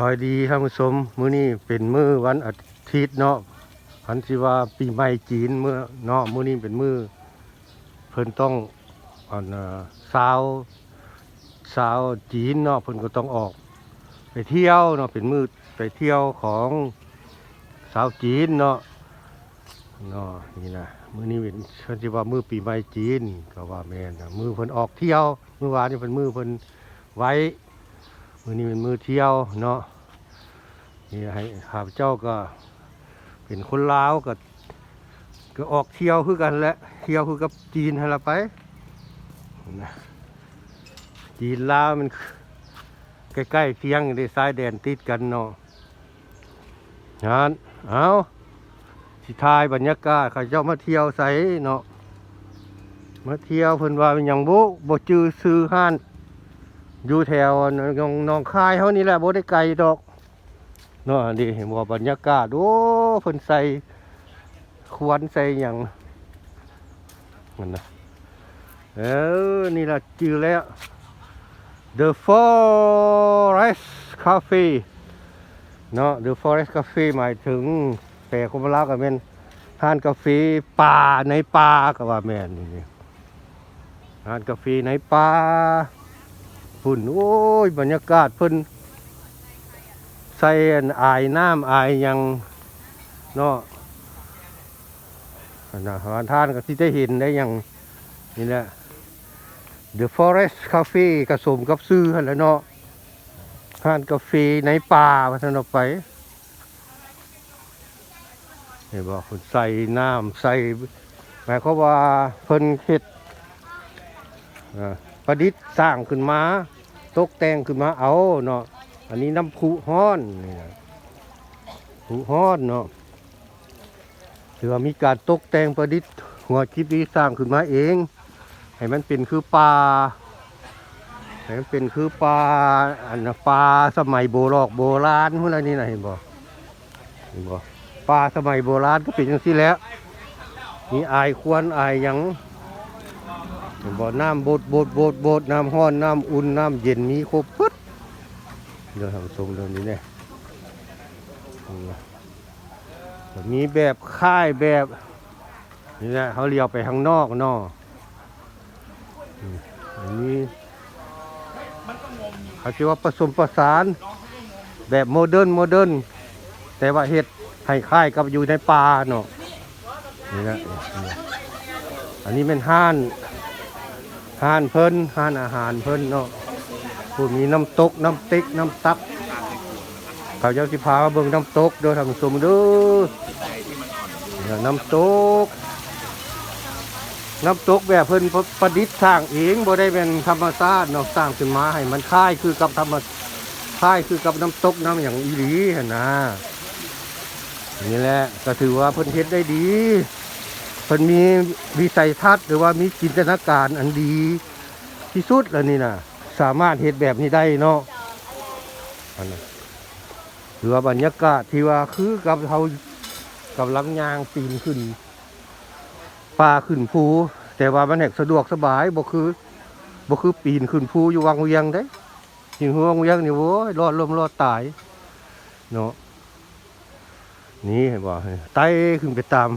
บายดีท่านผู้ชมมื้อนี้เป็นมื้อวันอาทิตย์เนาะพันสิว่าปีใหม่จีนเมื้อเนาะมื้อนี้เป็นมื้อเพิ่นต้องอันสาวสาวจีนเนาะเพิ่นก็ต้องออก ไปเที่ยวเนาะเป็นมื้อไปเที่ยวของสาวจีนเนาะเนาะนี่นะมื้อนี้เป็นเพิ่นสิว่ามื้อปีใหม่จีนก็ว่าแม่นนะมื้อเพิ่นออกเที่ยว มื้อวานนี่เป็นมื้อเพิ่นไว้ มือนี้เป็นมือเที่ยวเนาะนี่ให้ข้าพเจ้าก็เป็นคนลาวก็ก็ออกเที่ยวคือกันแหละเที่ยวคือกับจีนให้ละไปนะจีนลาวมันใกล้ๆเพียงได้ซ้ายแดนติดกันเนาะงานเอาสิทายบรรยากาศข้าเจ้ามาเที่ยวใสเนาะมาเที่ยวเพิ่นว่าเป็นหยังบุบ่จื้อซื้อห้าน อยู่แถวหนองหนองคายเขานี่แหละบ่ได้ไกลดอกเนาะดีเห็นว่าบรรยากาศโอ้เพิ่นใส่ควรใส่หยังมันนะเออนี่ล่ะจือแล้ว The Forest Cafe เนาะ The Forest Cafe หมายถึงแต่คนลาวก็เป็นร้านกาแฟป่าในป่าก็ว่าแม่นนี่ร้านกาแฟในป่า พุ่น โอ้ย บรรยากาศเพิ่นใส่อันอายน้ำอายยังเนาะนะร้านท่านก็ที่ได้เห็นได้หยังนี่แหละ The Forest Cafe กระสมกับซื้อหันแล้วเนาะร้านกาแฟในป่าพัฒนาไปเห็นบอกคนใส่น้ำใส่หมายความว่าเพิ่นเฮ็ดอ่าประดิษฐ์สร้างขึ้นมา ตกแต่งขึ้นมาเอาเนาะอันนี้น้ำพุฮ้อนนี่นะพุฮ้อนเนาะถือว่ามีการตกแต่งประดิษฐ์หัวคิดดีสร้างขึ้นมาเอง ให้มันเป็นคือป่าให้มันเป็นคือป่าอันน่ะป่าสมัยโบรอกโบราณพวกนั้นนี่นะเห็นบ่เห็นบ่ป่าสมัยโบราณก็เป็นอย่างนี้แล้วมีอายควรอายยัง บ่อน้ำบดบดบดบดน้ำห้อนน้ำอุ่นน้ำเย็นมีครบปึ๊ดเดี๋ยวทำทรงเดี๋ยวนี้เนี่ยมีแบบค่ายแบบนี่แหละเขาเลี้ยวไปข้างนอกนออันนี้เขาชื่อว่าผสมประสานแบบโมเดิร์นโมเดิร์นแต่ว่าเห็ดให้ค่ายกับอยู่ในป่าเนาะนี่แหละอันนี้เป็นห้าน ห้านเพิ่นห้านอาหารเพิ่นเนาะผู้มีน้ำตกน้ำติ๊กน้ำตักเขาเจ้าสิพาเบิ่งน้ำตกเด้อทำสมด้อเนี่ยน้ำตก น้ำตกแบบเพิ่นประดิษฐ์สร้างเองบ่ได้เป็นธรรมชาติเนาะสร้างขึ้นมาให้มันคล้ายคือกับธรรมคล้ายคือกับน้ำตกน้ำอย่างอีหลีหั่นนะนี่แหละก็ถือว่าเพิ่นเฮ็ดได้ดี เพิ่นมีวิสัยทัศน์หรือว่ามีจินตนาการอันดีที่สุดแล้วนี่นะสามารถเฮ็ดแบบนี้ได้เนาะอันนั้นหรือว่าบรรยากาศที่ว่าคือกับเขากับลังยางปีนขึ้นป่าขึ้นภูแต่ว่ามันแหกสะดวกสบายบ่คือบ่คือปีนขึ้นภูอยู่วังเวียงได้อยู่วังเวียงนี่โว้ยรอดลมรอดตายเนาะนี่เห็นบ่ไต่ขึ้นไปตาม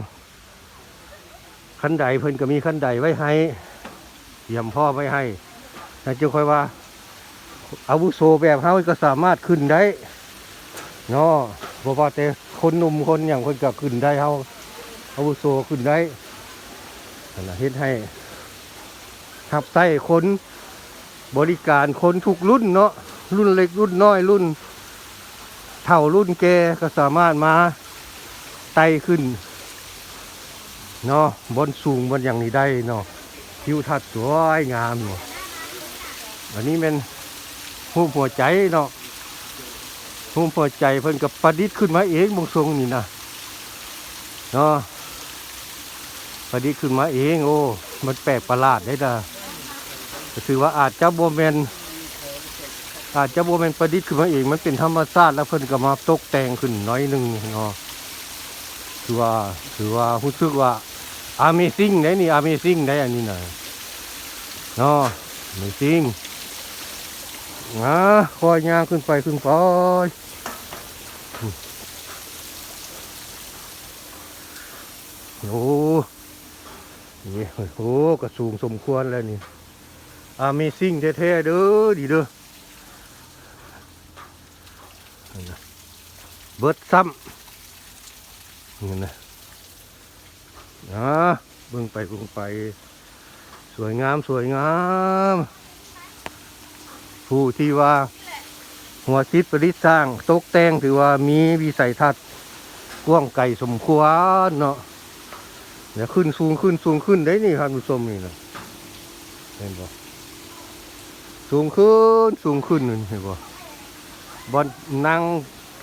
ขันใดเพิ่นก็มีขันใดไว้ให้เตรียมพ่อไว้ให้แต่จะค่อยว่าอาวุโสแบบเฮาก็สามารถขึ้นได้เนาะบ่ว่าแต่คนหนุ่มคนอย่างคนก็ขึ้นได้เฮาอาวุโสขึ้นได้นั่นน่ะเฮ็ดให้ทับใต้คนบริการคนทุกรุ่นเนาะรุ่นเล็กรุ่นน้อยรุ่นเท่ารุ่นแกก็สามารถมาไต่ขึ้น เนาะบนสูงบนอย่างนี้ได้เนาะทิวทัศน์สวยงามเนาะอันนี้เป็นหูหัวใจเนาะหูหัวใจเพิ่นกับประดิษฐ์ขึ้นมาเองบงทรงนี่นะเนาะประดิษฐ์ขึ้นมาเองโอ้ มันแปลกประหลาดได้ด่ะถือว่าอาจจะโบแมนอาจจะโบแมนประดิษฐ์ขึ้นมาเอง มันเป็นธรรมชาติแล้วเพิ่นก็มาตกแต่งขึ้นน้อยหนึ่งเนาะถือว่าถือว่ารู้สึกว่า Amazing ได้นี่ Amazing ได้อันนี้นะเนาะ Amazing นะคอยยางขึ้นไปขึ้นไปโอ้นี่โอ้ก็สูงสมควรแล้วนี่ Amazing แท้ๆเด้อดีเด้อนั่นน่ะเบิดซ้ำนี่ นะเบิ่งไปเบิ่งไป สวยงามสวยงาม ผู้ที่ว่า หัวคิดประดิษฐ์สร้างตกแต่งถือว่ามีวิสัยทัศน์กว้างไกลสมควรเนาะเดี๋ยวขึ้นสูงขึ้นสูงขึ้นได้นี่ครับผู้ชมนี่นะเห็นบ่สูงขึ้นสูงขึ้นนี่เห็นบ่บอนนั่ง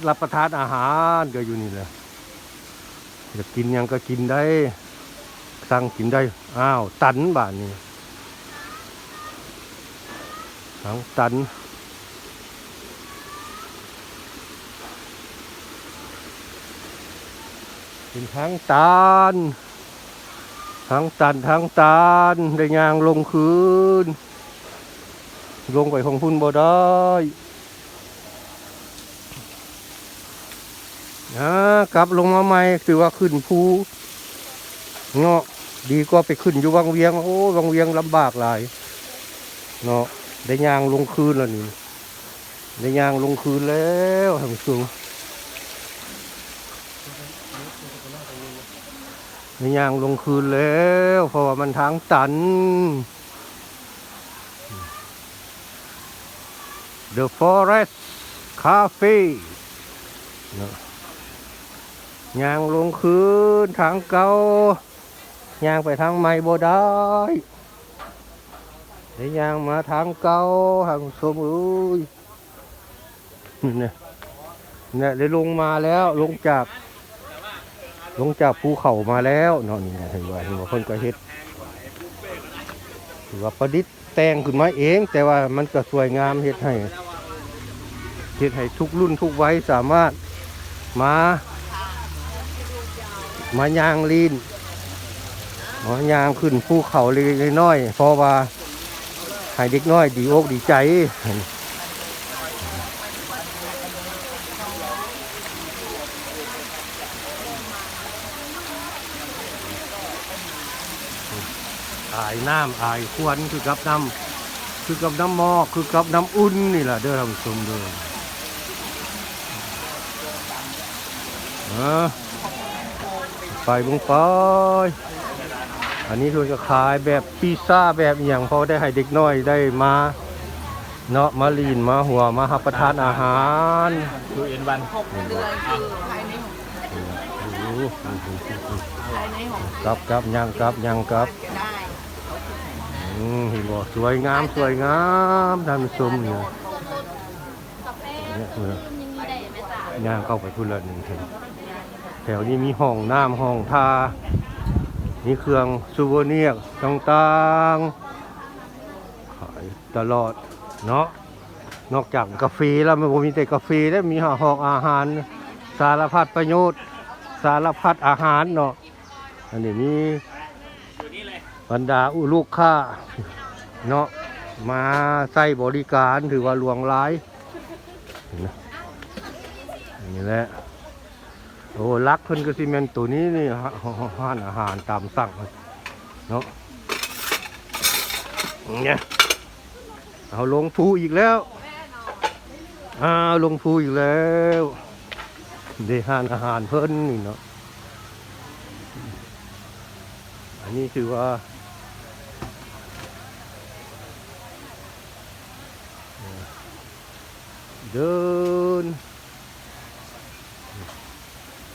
รับประทานอาหารก็อยู่นี่แหละจะกินยังก็กินได้ สั่งกินได้ อ้าว ตันบาทนี่ทั้งตัน เป็นทั้งตาลทั้งตันทั้งตาลได้ยางลงคืน ลงไปของพุ่นบ่ได้นะกลับลงมาใหม่ถือว่าขึ้นภูเงาะ ดีกว่าไปขึ้นอยู่วังเวียง โอ้วังเวียงลำบากหลาย เนาะได้ยางลงคืนแล้วนี่ได้ยางลงคืนแล้วท่านผู้ชมในยางลงคืนแล้ว เพราะว่ามันทางตัน The Forest Cafe เนอะยางลงคืนทางเก่า ยางไปทางใหม่บ่ได้ได้ยวยางมาทางเก่าทางสมเอ้ยเนี่ยเนี่ยได้ลงมาแล้วลงจาก ลงจากภูเขามาแล้วเนาะนี่เห็นว่าเห็นว่าคนก็เฮ็ดว่าประดิษฐ์แต่งขึ้นมาเอง แต่ว่ามันก็สวยงามเฮ็ดให้เฮ็ดให้ทุกรุ่นทุกวัยสามารถมา มายางลีน มายางขึ้นภูเขาเล็กๆน้อยเพราะว่าให้เด็กน้อยดีอกดีใจอายน้ำอายควนคือกับน้ำคือกับน้ำหมอกคือกับน้ำอุ่นนี่แหละเด้อท่านผู้ชมเด้อเออไปบุงไป อันนี้คือจะขายแบบพิซซ่าแบบอหย่างพอได้ให้เด็กน้อยได้มาเนาะมาลีนมาหัวมารับประทานอาหารดูเอ็นวันเดือนคือภายในหกโอ้โหภายในหกกับกับยังกับยังกับได้อืมเห็นบ่สวยงามสวยงามท่านผู้ชมเนี่ยเนี่ยเออย่างเข้าไปพุ่นละหนึ่งแถวแถวนี้มีห้องน้ำห้องทา มีเครื่องซูเวเนียร์ต่างๆขายตลอดเนาะนอกจากกาแฟแล้วมันมีแต่กาแฟแล้วมีห้องอาหาร สารพัดประโยชน์ สารพัดอาหารเนาะอันนี้มีบรรดาอุลูกค้าเนาะมาใส่บริการถือว่าหลวงร้ายเห็นไหมนี่แหละ โอ้ลักเพิ่นก็ซีเมนตัวนี้นี่ห้านอาหารตามสั่งเนาะเนี่ยเอาลงภูอีกแล้วอ้าวลงภูอีกแล้วเดห้านอาหารเพิ่นนี่เนาะอันนี้คือว่าเดิน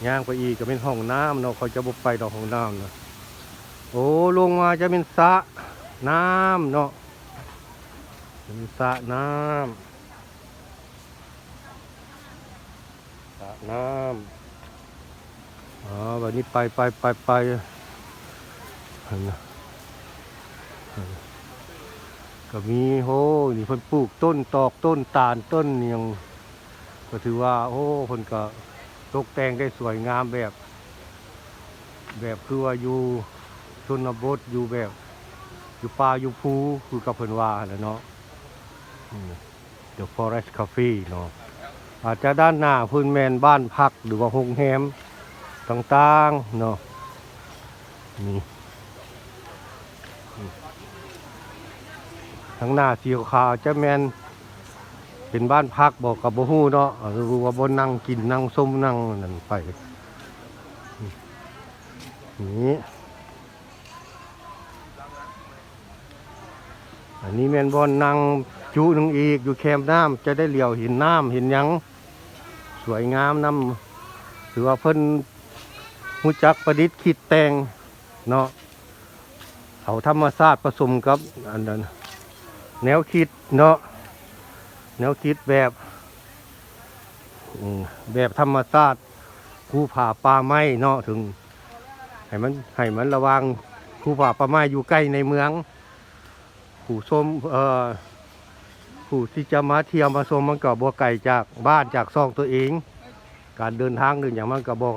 ย่างไปอีกก็เป็นห้องน้ำเนาะเขาจะบุกไปดอกห้องน้ำเนาะโอ้ลงมาจะเป็นสระน้ำเนาะเป็นสระน้ำสระน้ำอ๋อแบบนี้ไปไปไปไปก็มีโหนี่เพิ่นปลูกต้นตอกต้นตาลต้นเนียงก็ถือว่า โอ้เพิ่นก็ ตกแต่งได้สวยงามแบบ แบบคือว่าอยู่ชนบทอยู่แบบ อยู่ป่าอยู่ภูคือกับเพิ่นว่าแหล้วเนาะ The Forest Cafe เนาะอาจจะด้านหน้าพื้นแมนบ้านพักหรือว่าโรงแรมต่างๆเนาะนี่ทางหน้าสีขาวจะแมน เป็นบ้านพักบอกกับบ่ฮู้เนาะรู้ว่าบนนั่งกินนั่งส้มนั่งนั่นไปนี่อันนี้แมนบอลนั่งจุหนึงอีกอยู่แคมป์น้ำจะได้เหลียวเห็นน้ำเห็นหยังสวยงามน้ำหรือว่าเพิ่นหูจักประดิษฐ์คิดแต่งเนาะเอาธรรมชาติผสมกับอันนั้นแนวคิดเนาะ แนวคิดแบบแบบธรรมชาติภูผ่าป่าไม้เนาะถึงให้มันให้มันระวังภูผ่าป่าไม้อยู่ใกล้ในเมือง ผู้ชมเอ่อผู้ที่จะมาเที่ยวมาชมมันก็บ่ไกลจากบ้านจากซองตัวเอง การเดินทางเดินอย่างมันก็บ่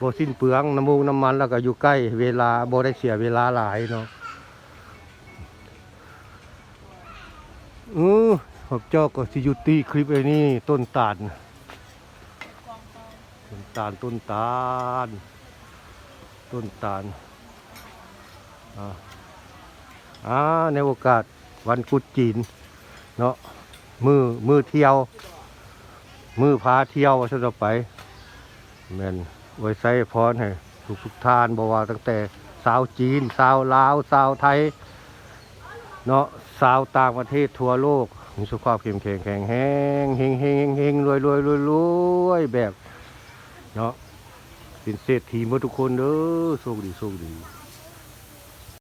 บ่สิ้นเปลืองน้ำมูกน้ำมันแล้วก็อยู่ใกล้เวลาบ่ได้เสียเวลาหลายเนาะอือ พวกเจ้าก็สิอยู่ตีคลิปไอ้นี่ต้นตาลต้นตาลต้นตาลต้นตาลอ่าในโอกาสวันกุดจีน เนาะมือมือเที่ยว มือพาเที่ยวว่าจะไปแมนไว้ใส่พรให้ทุกทุกทานบอกว่าตั้งแต่สาวจีน สาวลาว สาวไทย เนาะสาวต่างประเทศทั่วโลก มีสุขภาพเข้มแข็งแข็งแห้งเฮงเฮงเฮงรวยรวยรวยรวยแบบ เนาะเป็นเศรษฐีหมดทุกคนเด้อโชคดีโชคดี